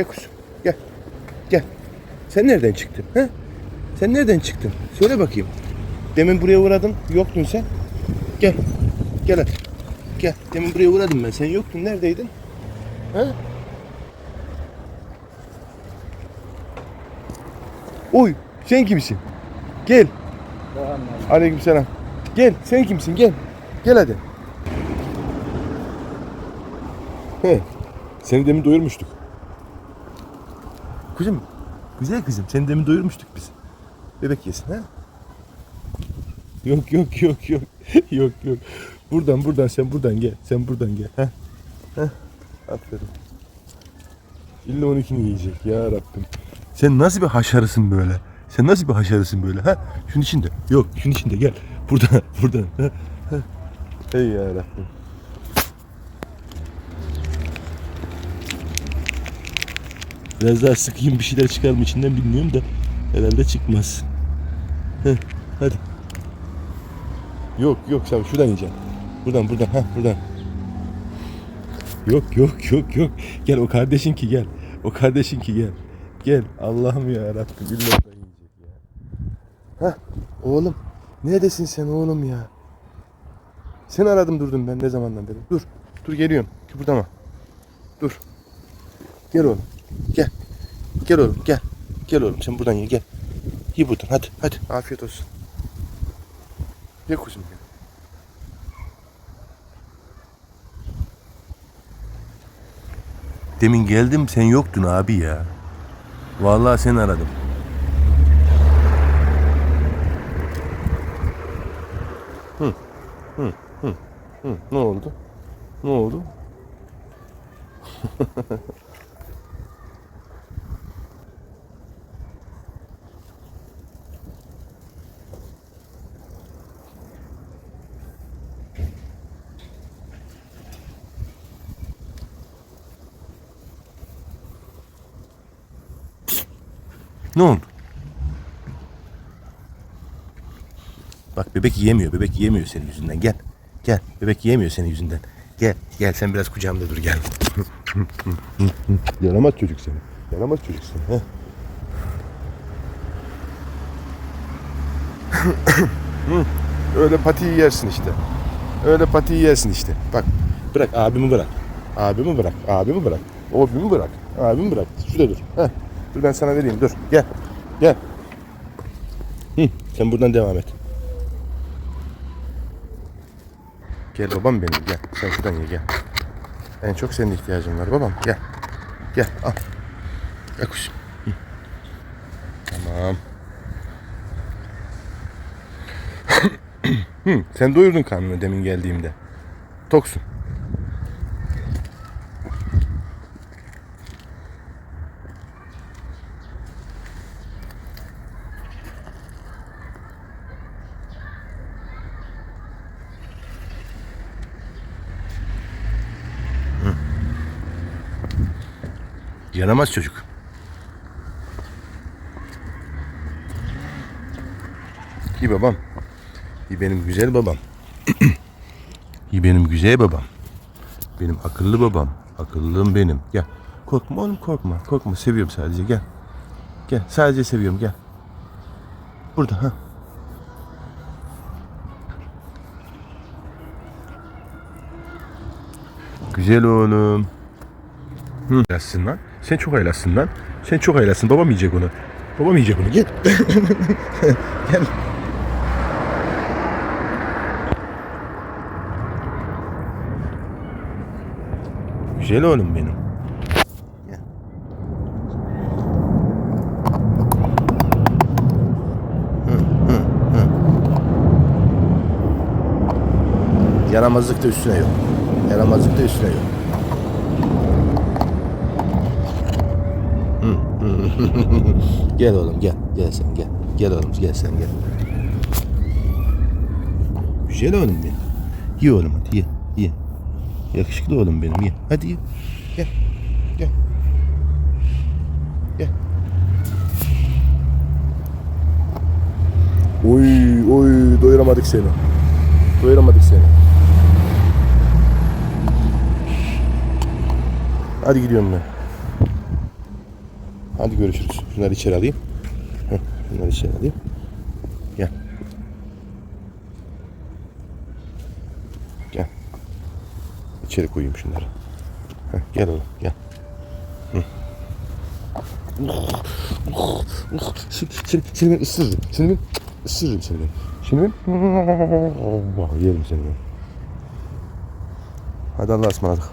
Gel kuzum. Gel. Gel. Sen nereden çıktın? He? Sen nereden çıktın? Söyle bakayım. Demin buraya uğradın. Yoktun sen. Gel. Gel hadi. Gel. Demin buraya uğradım ben. Sen yoktun. Neredeydin? He? Oy. Sen kimsin? Gel. Aleykümselam. Gel. Sen kimsin? Gel. Gel hadi. He. Seni demin doyurmuştuk. Kızım. Güzel kızım. Seni demin doyurmuştuk biz. Bebek yesin ha? Yok yok yok yok. yok yok. Buradan buradan sen buradan gel. Sen buradan gel. Ha? Ha? Aferin. İlla 12'ni yiyecek ya Rabbim. Sen nasıl bir haşarısın böyle? Sen nasıl bir haşarısın böyle? Ha? Şunun içinde. Yok, şunun içinde gel. Buradan, buradan. Ha? Ha? Hey ya Rabbim. Biraz daha sıkayım bir şeyler çıkar mı içinden bilmiyorum da herhalde çıkmaz. Heh, hadi. Yok yok sen şuradan yiyeceksin. Buradan buradan ha buradan. Yok yok yok yok. Gel o kardeşin ki gel. O kardeşin ki gel. Gel. Allah'ım ya Rabbim. İlla oradan yiyecek ya. Hah oğlum. Neredesin sen oğlum ya? Seni aradım durdum ben ne zamandan beri. Dur. Dur geliyorum. Kıpırdama. Dur. Gel oğlum. Gel. Gel oğlum gel. Gel oğlum sen buradan ye gel. Ye buradan hadi hadi afiyet olsun. Ye kuzum ya. Demin geldim sen yoktun abi ya. Vallahi seni aradım. Hı, hı, hı, hı. Ne oldu? Ne oldu? Ne oldu? Bak bebek yiyemiyor. Bebek yiyemiyor senin yüzünden. Gel. Gel. Bebek yiyemiyor senin yüzünden. Gel. Gel sen biraz kucağımda dur gel. Yaramaz çocuk seni. Yaramaz çocuk seni. Heh. Öyle patiyi yersin işte. Öyle patiyi yersin işte. Bak bırak abimi bırak. Abimi bırak. Abimi bırak. Abimi bırak. Abimi bırak. Şurada dur. Heh. Dur ben sana vereyim dur. Gel. Gel. Hı, sen buradan devam et. Gel babam benim gel. Sen şuradan ye gel. En çok senin ihtiyacın var babam. Gel. Gel al. Gel. Tamam. Hı, sen doyurdun karnını demin geldiğimde. Toksun. Yaramaz çocuk. İyi babam. İyi benim güzel babam. İyi benim güzel babam. Benim akıllı babam. Akıllım benim. Gel. Korkma oğlum korkma. Korkma seviyorum sadece gel. Gel sadece seviyorum gel. Burada ha. Güzel oğlum. Hı. Haylasın lan. Sen çok haylasın lan. Sen çok haylasın. Babam yiyecek onu. Babam yiyecek onu. Gel. Gel. Güzel oğlum benim. Gel. Hı, hı, hı. Yaramazlık da üstüne yok. Yaramazlık da üstüne yok. Gel oğlum gel. Gel sen gel. Gel oğlum gel sen gel. Güzel oğlum benim. Ye oğlum hadi ye. Ye. Yakışıklı oğlum benim ye. Hadi ye. Gel. Gel. Gel. Oy oy doyuramadık seni. Doyuramadık seni. Hadi gidiyorum ben. Hadi görüşürüz. Şunları içeri alayım. Heh, Şunları içeri alayım. Gel. Gel. İçeri koyayım şunları. Heh, gel oğlum gel. Hı. Şimdi, şimdi ben ısırırım. Şimdi ben ısırırım seni ben. Şimdi ben yerim seni. Hadi Allah'a ısmarladık.